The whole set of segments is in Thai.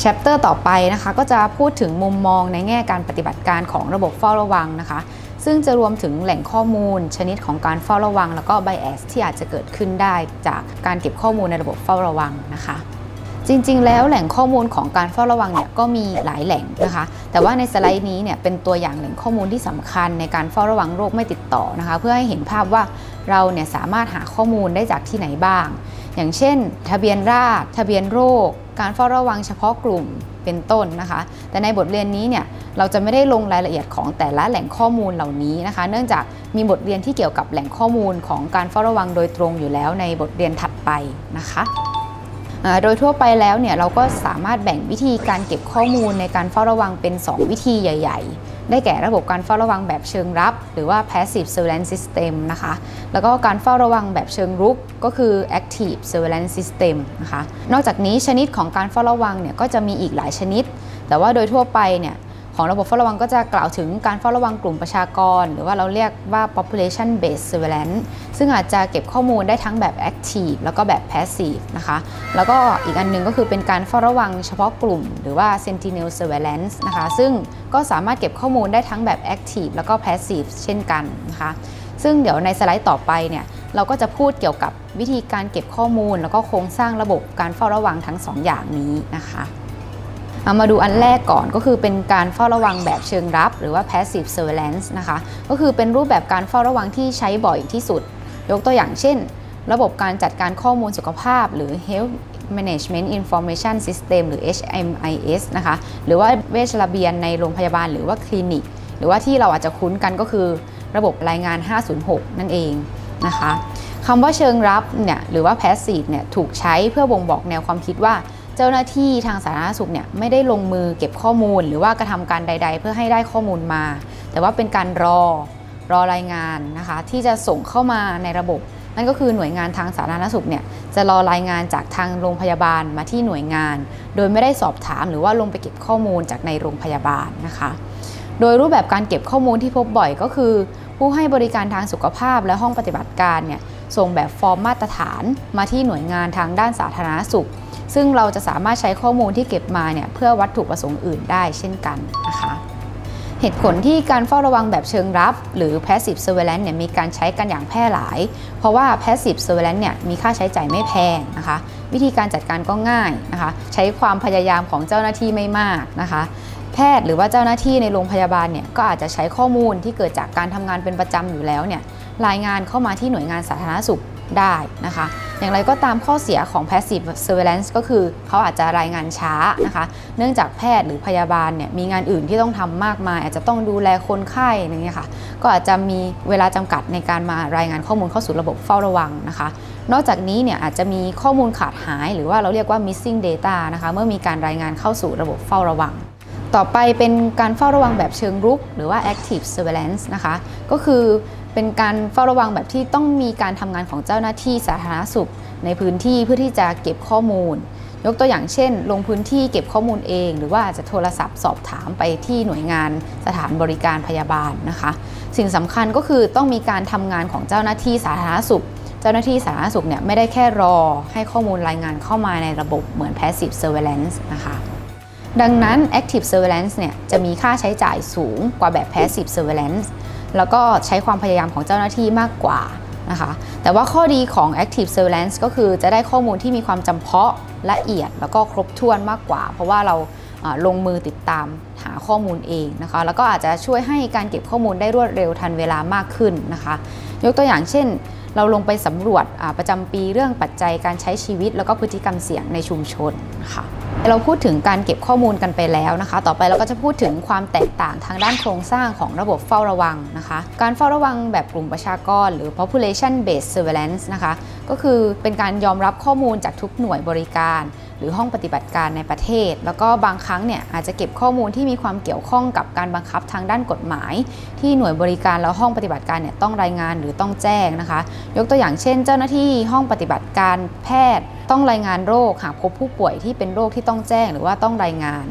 แชปเตอร์ต่อไปนะคะก็จะพูดถึงมุมมองในแง่การปฏิบัติการของระบบเฝ้าระวังนะคะ ซึ่งจะรวมถึงแหล่งข้อมูล ชนิดของการเฝ้าระวัง แล้วก็ bias ที่อาจจะเกิดขึ้นได้จากการเก็บข้อมูลในระบบเฝ้าระวังนะคะจริง ๆ แล้วแหล่งข้อมูลของการเฝ้าระวังเนี่ยก็มีหลายแหล่งนะคะ แต่ว่าในสไลด์นี้เนี่ยเป็นตัวอย่างแหล่งข้อมูลที่สำคัญในการเฝ้าระวังโรคไม่ติดต่อนะคะ เพื่อให้เห็นภาพว่าเราเนี่ยสามารถหาข้อมูลได้จากที่ไหนบ้าง อย่างเช่น ทะเบียนราษฎรทะเบียนโรค การเฝ้าระวังเฉพาะกลุ่มเป็นต้นนะคะ แต่ในบทเรียนนี้เนี่ยเราจะไม่ได้ลงรายละเอียดของแต่ละแหล่งข้อมูลเหล่านี้นะคะ เนื่องจากมีบทเรียนที่เกี่ยวกับแหล่งข้อมูลของการเฝ้าระวังโดยตรงอยู่แล้วในบทเรียนถัดไปนะคะโดยทั่วไปแล้วเนี่ยเราก็สามารถแบ่งวิธีการเก็บข้อมูลในการเฝ้าระวังเป็น 2 วิธีใหญ่ ๆ ได้แก่ระบบการเฝ้าระวังแบบเชิงรับ หรือว่า passive surveillance system นะคะ แล้วก็การเฝ้าระวังแบบเชิงรุกก็คือ active surveillance system นะคะ นอกจากนี้ชนิดของการเฝ้าระวังเนี่ยก็จะมีอีกหลายชนิด แต่ว่าโดยทั่วไปเนี่ย ของระบบเฝ้าระวังก็จะกล่าวถึงการเฝ้าระวังกลุ่มประชากร หรือว่าเราเรียกว่า population based surveillance ซึ่งอาจจะเก็บข้อมูลได้ทั้งแบบ active แล้วก็แบบ passive นะคะ แล้วก็อีกอันหนึงก็คือเป็นการเฝ้าระวังเฉพาะกลุ่ม หรือว่า sentinel surveillance นะคะ ซึ่งก็สามารถเก็บข้อมูลได้ทั้งแบบ active แล้วก็ passive เช่นกันนะคะ ซึ่งเดี๋ยวในสไลด์ต่อไปเนี่ยเราก็จะพูดเกี่ยวกับวิธีการเก็บข้อมูล แล้วก็โครงสร้างระบบการเฝ้าระวังทั้งสองอย่างนี้นะคะามาดูอันแรกก่อนก็คือเป็นการเฝ้าระวังแบบเชิงรับ หรือว่า passive surveillance นะคะ ก็คือเป็นรูปแบบการเฝ้าระวังที่ใช้บ่อยที่สุด ยกตัวอย่างเช่น ระบบการจัดการข้อมูลสุขภาพ หรือ Health Management Information System หรือ HMIS นะคะ หรือว่าเวชระเบียนในโรงพยาบาลหรือว่าคลินิก หรือว่าที่เราอาจจะคุ้นกันก็คือระบบรายงาน 506 นั่นเองนะคะคำว่าเชิงรับเนี่ยหรือว่า passive เนี่ยถูกใช้เพื่อบ่งบอกแนวความคิดว่า เจ้าหน้าที่ทางสาธารณสุขเนี่ยไม่ได้ลงมือเก็บข้อมูล หรือว่ากระทำการใด ๆ เพื่อให้ได้ข้อมูลมา แต่ว่าเป็นการรอรอรายงานนะคะ ที่จะส่งเข้ามาในระบบ นั่นก็คือหน่วยงานทางสาธารณสุขเนี่ยจะรอรายงานจากทางโรงพยาบาลมาที่หน่วยงาน โดยไม่ได้สอบถามหรือว่าลงไปเก็บข้อมูลจากในโรงพยาบาลนะคะ โดยรูปแบบการเก็บข้อมูลที่พบบ่อยก็คือ ผู้ให้บริการทางสุขภาพและห้องปฏิบัติการเนี่ยส่งแบบฟอร์มมาตรฐานมาที่หน่วยงานทางด้านสาธารณสุข ซึ่งเราจะสามารถใช้ข้อมูลที่เก็บมาเนี่ยเพื่อวัตถุประสงค์อื่นได้เช่นกันนะคะเหตุผลที่การเฝ้าระวังแบบเชิงรับ หรือ passive surveillance เนี่ยมีการใช้กันอย่างแพร่หลาย เพราะว่า passive surveillance เนี่ยมีค่าใช้จ่ายไม่แพงนะคะ วิธีการจัดการก็ง่ายนะคะ ใช้ความพยายามของเจ้าหน้าที่ไม่มากนะคะ แพทย์หรือว่าเจ้าหน้าที่ในโรงพยาบาลเนี่ยก็อาจจะใช้ข้อมูลที่เกิดจากการทำงานเป็นประจำอยู่แล้วเนี่ยรายงานเข้ามาที่หน่วยงานสาธารณสุข ได้นะคะ อย่างไรก็ตามข้อเสียของ passive surveillance ก็คือเขาอาจจะรายงานช้านะคะ เนื่องจากแพทย์หรือพยาบาลเนี่ยมีงานอื่นที่ต้องทำมากมาย อาจจะต้องดูแลคนไข้อย่างเงี้ยค่ะ ก็อาจจะมีเวลาจำกัดในการมารายงานข้อมูลเข้าสู่ระบบเฝ้าระวังนะคะ นอกจากนี้เนี่ยอาจจะมีข้อมูลขาดหาย หรือว่าเราเรียกว่า missing data นะคะ เมื่อมีการรายงานเข้าสู่ระบบเฝ้าระวัง ต่อไปเป็นการเฝ้าระวังแบบเชิงรุก หรือว่า active surveillance นะคะ ก็คือเป็นการเฝ้าระวังแบบที่ต้องมีการทำงานของเจ้าหน้าที่สาธารณสุข ในพื้นที่เพื่อที่จะเก็บข้อมูล ยกตัวอย่างเช่น ลงพื้นที่เก็บข้อมูลเอง หรือว่าอาจจะโทรศัพท์สอบถามไปที่หน่วยงานสถานบริการพยาบาลนะคะ สิ่งสำคัญก็คือต้องมีการทำงานของเจ้าหน้าที่สาธารณสุขเจ้าหน้าที่สาธารณสุขเนี่ยไม่ได้แค่รอให้ข้อมูลรายงานเข้ามาในระบบเหมือน passive surveillance นะคะ ดังนั้น active surveillance เนี่ยจะมีค่าใช้จ่ายสูงกว่าแบบ passive surveillance แล้วก็ใช้ความพยายามของเจ้าหน้าที่มากกว่านะคะแต่ว่าข้อดีของ active surveillance ก็คือจะได้ข้อมูลที่มีความจำเพาะละเอียดแล้วก็ครบถ้วนมากกว่า เพราะว่าเราอ่าลงมือติดตามหาข้อมูลเองนะคะแล้วก็อาจจะช่วยให้การเก็บข้อมูลได้รวดเร็วทันเวลามากขึ้นนะคะ ยกตัวอย่างเช่น เราลงไปสำรวจประจำปีเรื่องปัจจัยการใช้ชีวิต แล้วก็พฤติกรรมเสี่ยงในชุมชนค่ะเราพูดถึงการเก็บข้อมูลกันไปแล้วนะคะ ต่อไปเราก็จะพูดถึงความแตกต่างทางด้านโครงสร้างของระบบเฝ้าระวังนะคะ การเฝ้าระวังแบบกลุ่มประชากร หรือ population based surveillance นะคะ ก็คือเป็นการยอมรับข้อมูลจากทุกหน่วยบริการ หรือห้องปฏิบัติการในประเทศ แล้วก็บางครั้งเนี่ยอาจจะเก็บข้อมูลที่มีความเกี่ยวข้องกับการบังคับทางด้านกฎหมาย ที่หน่วยบริการแล้วห้องปฏิบัติการเนี่ยต้องรายงานหรือต้องแจ้งนะคะ ยกตัวอย่างเช่น เจ้าหน้าที่ห้องปฏิบัติการแพทย์ ต้องรายงานโรคหากพบผู้ป่วยที่เป็นโรคที่ต้องแจ้งหรือว่าต้องรายงาน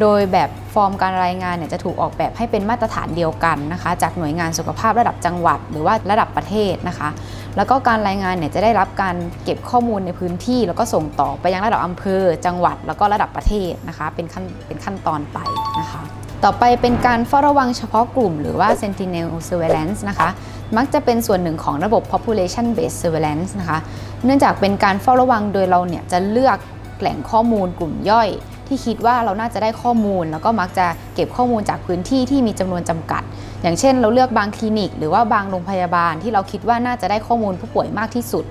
โดยแบบฟอร์มการรายงานเนี่ยจะถูกออกแบบให้เป็นมาตรฐานเดียวกันนะคะ จากหน่วยงานสุขภาพระดับจังหวัด หรือว่าระดับประเทศนะคะ แล้วก็การรายงานเนี่ยจะได้รับการเก็บข้อมูลในพื้นที่ แล้วก็ส่งต่อไปยังระดับอำเภอ จังหวัด แล้วก็ระดับประเทศนะคะเป็นขั้นเป็นขั้นตอนไปนะคะต่อไปเป็นการเฝ้าระวังเฉพาะกลุ่ม หรือว่า Sentinel Surveillance นะคะ มักจะเป็นส่วนหนึ่งของระบบ population based surveillance นะคะ เนื่องจากเป็นการเฝ้าระวังโดยเราเนี่ยจะเลือกแหล่งข้อมูลกลุ่มย่อย ที่คิดว่าเราน่าจะได้ข้อมูล แล้วก็มักจะเก็บข้อมูลจากพื้นที่ที่มีจำนวนจำกัด อย่างเช่น เราเลือกบางคลินิก หรือว่าบางโรงพยาบาลที่เราคิดว่าน่าจะได้ข้อมูลผู้ป่วยมากที่สุด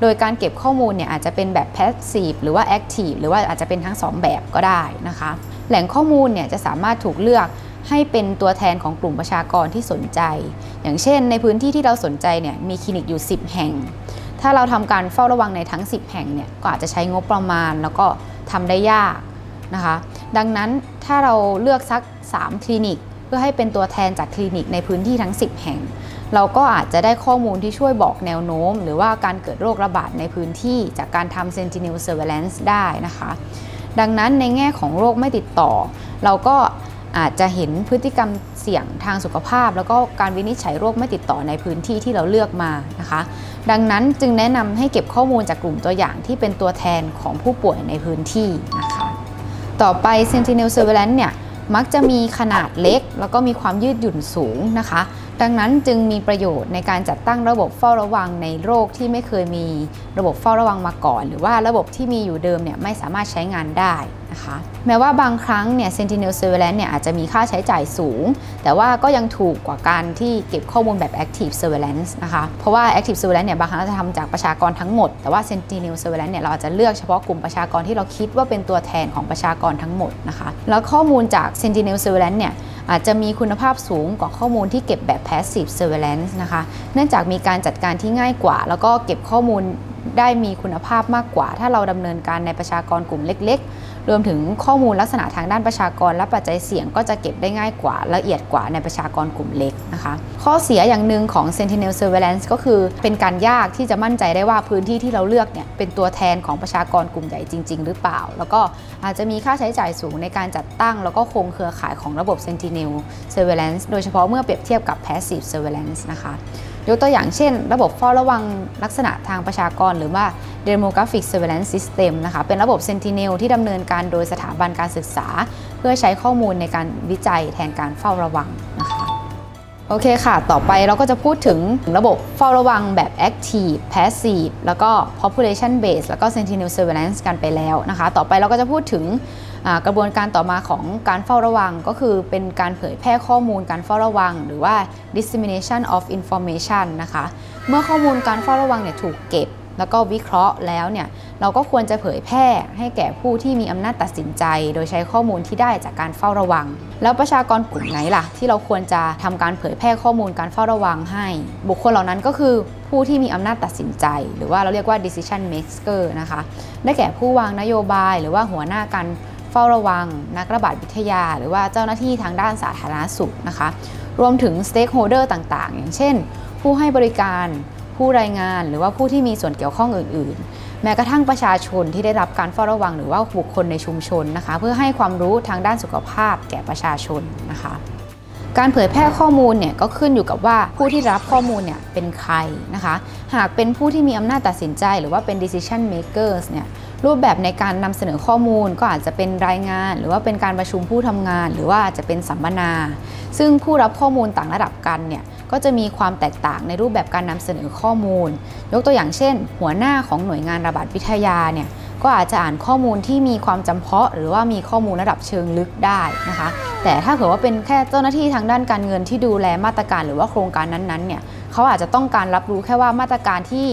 โดยการเก็บข้อมูลเนี่ยอาจจะเป็นแบบ passive หรือว่า active หรือว่าอาจจะเป็นทั้งสองแบบก็ได้นะคะ แหล่งข้อมูลเนี่ยจะสามารถถูกเลือกให้เป็นตัวแทนของกลุ่มประชากรที่สนใจ อย่างเช่น ในพื้นที่ที่เราสนใจเนี่ยมีคลินิกอยู่ 10 แห่ง ถ้าเราทำการเฝ้าระวังในทั้ง 10 แห่งเนี่ยก็อาจจะใช้งบประมาณแล้วก็ทำได้ยาก นะคะ ดังนั้นถ้าเราเลือกสัก 3 คลินิก เพื่อให้เป็นตัวแทนจากคลินิกในพื้นที่ทั้ง 10 แห่ง เราก็อาจจะได้ข้อมูลที่ช่วยบอกแนวโน้ม หรือว่าการเกิดโรคระบาดในพื้นที่จากการทำ Sentinel Surveillance ได้นะคะ ดังนั้นในแง่ของโรคไม่ติดต่อ เราก็อาจจะเห็นพฤติกรรมเสี่ยงทางสุขภาพ แล้วก็การวินิจฉัยโรคไม่ติดต่อในพื้นที่ที่เราเลือกมานะคะ ดังนั้นจึงแนะนำให้เก็บข้อมูลจากกลุ่มตัวอย่างที่เป็นตัวแทนของผู้ป่วยในพื้นที่นะคะ ต่อไป Sentinel Surveillance เนี่ยมักจะมีขนาดเล็ก แล้วก็มีความยืดหยุ่นสูงนะคะ ดังนั้นจึงมีประโยชน์ในการจัดตั้งระบบเฝ้าระวังในโรคที่ไม่เคยมีระบบเฝ้าระวังมาก่อน หรือว่าระบบที่มีอยู่เดิมเนี่ยไม่สามารถใช้งานได้ นะคะ แม้ว่าบางครั้งเนี่ย Sentinel Surveillance เนี่ยอาจจะมีค่าใช้จ่ายสูง แต่ว่าก็ยังถูกกว่าการที่เก็บข้อมูลแบบ Active Surveillance นะคะ เพราะว่า Active Surveillance เนี่ยบางครั้งจะทำจากประชากรทั้งหมด แต่ว่า Sentinel Surveillance เนี่ยเราอาจจะเลือกเฉพาะกลุ่มประชากรที่เราคิดว่าเป็นตัวแทนของประชากรทั้งหมดนะคะ แล้วข้อมูลจาก Sentinel Surveillance เนี่ยอาจจะมีคุณภาพสูงกว่าข้อมูลที่เก็บแบบ Passive Surveillance นะคะ เนื่องจากมีการจัดการที่ง่ายกว่า แล้วก็เก็บข้อมูลได้มีคุณภาพมากกว่า ถ้าเราดำเนินการในประชากรกลุ่มเล็ก ๆ รวมถึงข้อมูลลักษณะทางด้านประชากร และปัจจัยเสี่ยงก็จะเก็บได้ง่ายกว่าละเอียดกว่าในประชากรกลุ่มเล็กนะคะ ข้อเสียอย่างหนึ่งของ Sentinel Surveillance ก็คือเป็นการยากที่จะมั่นใจได้ว่าพื้นที่ที่เราเลือกเนี่ยเป็นตัวแทนของประชากรกลุ่มใหญ่จริง ๆ หรือเปล่า แล้วก็อาจจะมีค่าใช้จ่ายสูงในการจัดตั้ง แล้วก็คงเครือข่ายของระบบ Sentinel Surveillance โดยเฉพาะเมื่อเปรียบเทียบกับ Passive Surveillance นะคะ ยกตัวอย่างเช่น ระบบเฝ้าระวังลักษณะทางประชากร หรือว่า Demographic Surveillance System นะคะเป็นระบบ Sentinel ที่ดำเนินการโดยสถาบันการศึกษา เพื่อใช้ข้อมูลในการวิจัยแทนการเฝ้าระวังนะคะ โอเคค่ะ ต่อไปเราก็จะพูดถึงระบบเฝ้าระวังแบบ Active Passive แล้วก็ Population Based แล้วก็ Sentinel Surveillance กันไปแล้วนะคะ ต่อไปเราก็จะพูดถึงกระบวนการต่อมาของการเฝ้าระวังก็คือเป็นการเผยแพร่ข้อมูลการเฝ้าระวัง หรือว่า dissemination of information นะคะ เมื่อข้อมูลการเฝ้าระวังเนี่ยถูกเก็บ แล้วก็วิเคราะห์แล้วเนี่ยเราก็ควรจะเผยแพร่ให้แก่ผู้ที่มีอำนาจตัดสินใจ โดยใช้ข้อมูลที่ได้จากการเฝ้าระวัง แล้วประชากรกลุ่มไหนล่ะ ที่เราควรจะทำการเผยแพร่ข้อมูลการเฝ้าระวังให้ บุคคลเหล่านั้นก็คือผู้ที่มีอำนาจตัดสินใจ หรือว่าเราเรียกว่า decision maker นะคะได้แก่ผู้วางนโยบาย หรือว่าหัวหน้าการเฝ้าระวัง นักระบาดวิทยา หรือว่าเจ้าหน้าที่ทางด้านสาธารณสุขนะคะ รวมถึง stakeholder ต่างๆ อย่างเช่น ผู้ให้บริการ ผู้รายงานหรือว่าผู้ที่มีส่วนเกี่ยวข้องอื่น ๆ แม้กระทั่งประชาชนที่ได้รับการเฝ้าระวังหรือว่าบุคคลในชุมชนนะคะ เพื่อให้ความรู้ทางด้านสุขภาพแก่ประชาชนนะคะการเผยแพร่ข้อมูลเนี่ยก็ขึ้นอยู่กับว่าผู้ที่รับข้อมูลเนี่ยเป็นใครนะคะ หากเป็นผู้ที่มีอำนาจตัดสินใจหรือว่าเป็น decision makers เนี่ยรูปแบบในการนำเสนอข้อมูลก็อาจจะเป็นรายงาน หรือว่าเป็นการประชุมผู้ทำงาน หรือว่าอาจจะเป็นสัมมนา ซึ่งผู้รับข้อมูลต่างระดับกันเนี่ย ก็จะมีความแตกต่างในรูปแบบการนำเสนอข้อมูล ยกตัวอย่างเช่น หัวหน้าของหน่วยงานระบาดวิทยาเนี่ยก็อาจจะอ่านข้อมูลที่มีความจำเพาะ หรือว่ามีข้อมูลระดับเชิงลึกได้นะคะ แต่ถ้าเผื่อว่าเป็นแค่เจ้าหน้าที่ทางด้านการเงินที่ดูแลมาตรการหรือว่าโครงการนั้นๆเนี่ยเขาอาจจะต้องการรับรู้แค่ว่ามาตรการที่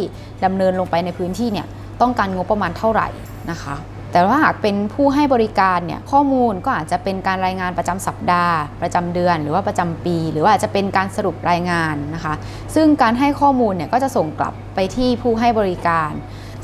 ดำเนินลงไปในพื้นที่เนี่ยต้องการงบประมาณเท่าไหร่นะคะ แต่ว่าหากเป็นผู้ให้บริการเนี่ยข้อมูลก็อาจจะเป็นการรายงานประจำสัปดาห์ ประจำเดือน หรือว่าประจำปี หรือว่าอาจจะเป็นการสรุปรายงานนะคะ ซึ่งการให้ข้อมูลเนี่ยก็จะส่งกลับไปที่ผู้ให้บริการ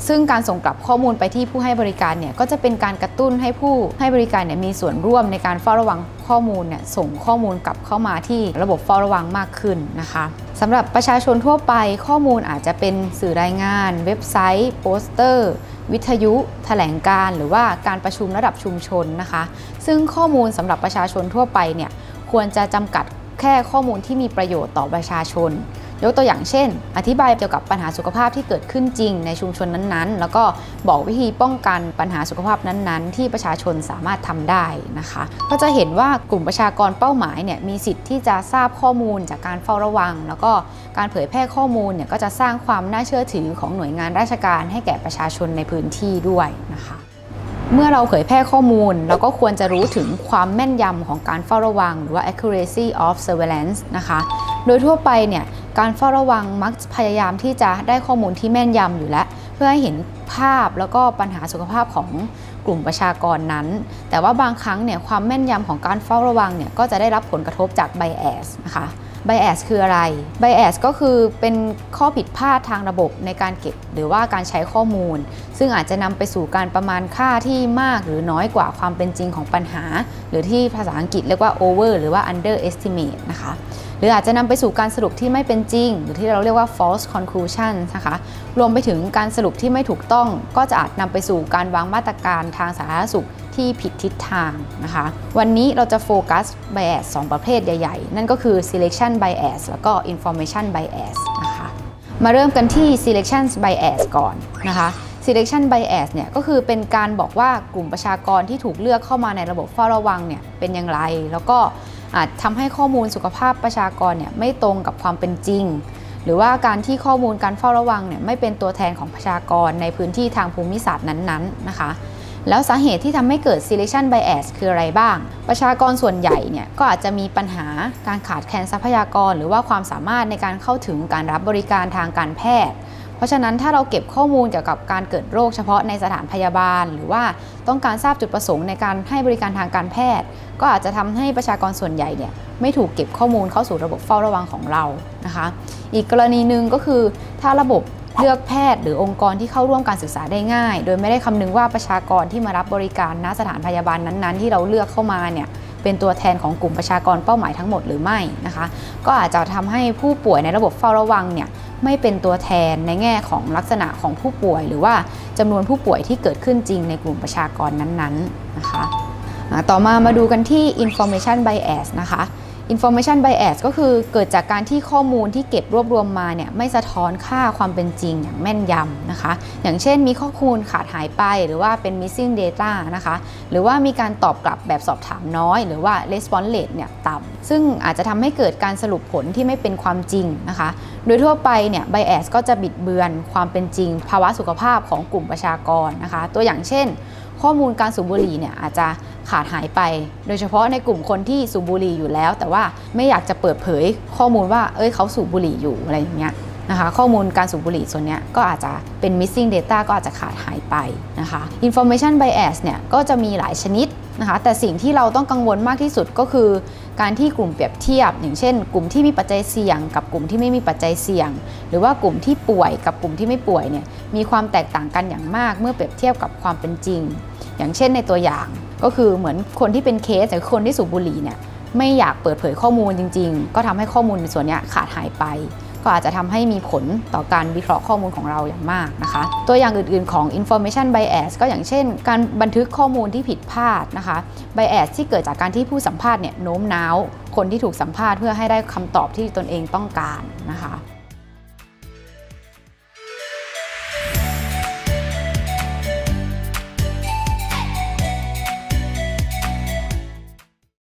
ซึ่งการส่งกลับข้อมูลไปที่ผู้ให้บริการเนี่ยก็จะเป็นการกระตุ้นให้ผู้ให้บริการเนี่ยมีส่วนร่วมในการเฝ้าระวังข้อมูลเนี่ยส่งข้อมูลกลับเข้ามาที่ระบบเฝ้าระวังมากขึ้นนะคะสำหรับประชาชนทั่วไปข้อมูลอาจจะเป็นสื่อรายงาน เว็บไซต์ โปสเตอร์ วิทยุแถลงการหรือว่าการประชุมระดับชุมชนนะคะ ซึ่งข้อมูลสำหรับประชาชนทั่วไปเนี่ยควรจะจำกัดแค่ข้อมูลที่มีประโยชน์ต่อประชาชน ยกตัวอย่างเช่น อธิบายเกี่ยวกับปัญหาสุขภาพที่เกิดขึ้นจริงในชุมชนนั้นๆ แล้วก็บอกวิธีป้องกันปัญหาสุขภาพนั้นๆ ที่ประชาชนสามารถทำได้นะคะ ก็จะเห็นว่ากลุ่มประชากรเป้าหมายเนี่ยมีสิทธิ์ที่จะทราบข้อมูลจากการเฝ้าระวัง แล้วก็การเผยแพร่ข้อมูลเนี่ยก็จะสร้างความน่าเชื่อถือของหน่วยงานราชการ ให้แก่ประชาชนในพื้นที่ด้วยนะคะเมื่อเราเผยแพร่ข้อมูล เราก็ควรจะรู้ถึงความแม่นยำของการเฝ้าระวัง หรือว่า accuracy of surveillance นะคะ โดยทั่วไปเนี่ย การเฝ้าระวังมักพยายามที่จะได้ข้อมูลที่แม่นยำอยู่แล้ว เพื่อให้เห็นภาพแล้วก็ปัญหาสุขภาพของกลุ่มประชากรนั้น แต่ว่าบางครั้งเนี่ยความแม่นยำของการเฝ้าระวังเนี่ยก็จะได้รับผลกระทบจากไบแอสนะคะ bias คืออะไร bias ก็คือเป็นข้อผิดพลาดทางระบบในการเก็บ หรือว่าการใช้ข้อมูล ซึ่งอาจจะนำไปสู่การประมาณค่าที่มากหรือน้อยกว่าความเป็นจริงของปัญหา หรือที่ภาษาอังกฤษเรียกว่า over หรือว่า underestimate นะคะหรืออาจจะนำไปสู่การสรุปที่ไม่เป็นจริง หรือที่เราเรียกว่า false conclusion นะคะ รวมไปถึงการสรุปที่ไม่ถูกต้อง ก็จะอาจนำไปสู่การวางมาตรการทางสาธารณสุข ที่ผิดทิศทางนะคะ วันนี้เราจะโฟกัส bias 2 ประเภทใหญ่ๆ นั่นก็คือ selection bias แล้วก็ information bias นะคะ มาเริ่มกันที่ selection bias ก่อนนะคะ selection bias เนี่ยก็คือเป็นการบอกว่ากลุ่มประชากรที่ถูกเลือกเข้ามาในระบบเฝ้าระวังเนี่ยเป็นอย่างไร แล้วก็อาจทำให้ข้อมูลสุขภาพประชากรเนี่ยไม่ตรงกับความเป็นจริง หรือว่าการที่ข้อมูลการเฝ้าระวังเนี่ยไม่เป็นตัวแทนของประชากรในพื้นที่ทางภูมิศาสตร์นั้นๆนะคะ แล้วสาเหตุที่ทำให้เกิด selection bias คืออะไรบ้าง ประชากรส่วนใหญ่เนี่ยก็อาจจะมีปัญหาการขาดแคลนทรัพยากร หรือว่าความสามารถในการเข้าถึงการรับบริการทางการแพทย์ เพราะฉะนั้นถ้าเราเก็บข้อมูลเกี่ยวกับการเกิดโรคเฉพาะในสถานพยาบาล หรือว่าต้องการทราบจุดประสงค์ในการให้บริการทางการแพทย์ ก็อาจจะทำให้ประชากรส่วนใหญ่เนี่ยไม่ถูกเก็บข้อมูลเข้าสู่ระบบเฝ้าระวังของเรานะคะ อีกกรณีหนึ่งก็คือถ้าระบบ เลือกแพทย์หรือองค์กรที่เข้าร่วมการศึกษาได้ง่าย โดยไม่ได้คำนึงว่าประชากรที่มารับบริการณสถานพยาบาลนั้น ๆ ที่เราเลือกเข้ามาเนี่ยเป็นตัวแทนของกลุ่มประชากรเป้าหมายทั้งหมดหรือไม่นะคะ ก็อาจจะทำให้ผู้ป่วยในระบบเฝ้าระวังเนี่ยไม่เป็นตัวแทนในแง่ของลักษณะของผู้ป่วย หรือว่าจำนวนผู้ป่วยที่เกิดขึ้นจริงในกลุ่มประชากรนั้นๆนะคะ ต่อมามาดูกันที่ information bias นะคะ information bias ก็คือเกิดจากการที่ข้อมูลที่เก็บรวบรวมมาเนี่ยไม่สะท้อนค่าความเป็นจริงอย่างแม่นยำนะคะ อย่างเช่นมีข้อมูลขาดหายไปหรือว่าเป็น missing data นะคะ หรือว่ามีการตอบกลับแบบสอบถามน้อย หรือว่า response rate เนี่ยต่ำซึ่งอาจจะทำให้เกิดการสรุปผลที่ไม่เป็นความจริงนะคะ โดยทั่วไปเนี่ย bias ก็จะบิดเบือนความเป็นจริง ภาวะสุขภาพของกลุ่มประชากรนะคะ ตัวอย่างเช่น ข้อมูลการสูบบุหรี่เนี่ยอาจจะขาดหายไป โดยเฉพาะในกลุ่มคนที่สูบบุหรี่อยู่แล้ว แต่ว่าไม่อยากจะเปิดเผยข้อมูลว่าเอ้ยเขาสูบบุหรี่อยู่อะไรอย่างเงี้ยนะคะข้อมูลการสูบบุหรี่ส่วนเนี้ยก็อาจจะเป็น missing data ก็อาจจะขาดหายไปนะคะ information bias เนี่ยก็จะมีหลายชนิด นะคะแต่สิ่งที่เราต้องกังวลมากที่สุดก็คือ การที่กลุ่มเปรียบเทียบ อย่างเช่น กลุ่มที่มีปัจจัยเสี่ยง กับกลุ่มที่ไม่มีปัจจัยเสี่ยง หรือว่ากลุ่มที่ป่วยกับกลุ่มที่ไม่ป่วยเนี่ยมีความแตกต่างกันอย่างมากเมื่อเปรียบเทียบกับความเป็นจริง อย่างเช่นในตัวอย่างก็คือเหมือนคนที่เป็นเคสแต่คนที่สูบบุหรี่เนี่ยไม่อยากเปิดเผยข้อมูลจริง ๆ ก็ทำให้ข้อมูลในส่วนนี้ขาดหายไป ก็อาจจะทำให้มีผลต่อการวิเคราะห์ข้อมูลของเราอย่างมากนะคะ ตัวอย่างอื่นๆของ information bias ก็อย่างเช่น การบันทึกข้อมูลที่ผิดพลาดนะคะ bias ที่เกิดจากการที่ผู้สัมภาษณ์เนี่ยโน้มน้าว คนที่ถูกสัมภาษณ์เพื่อให้ได้คำตอบที่ตนเองต้องการนะคะ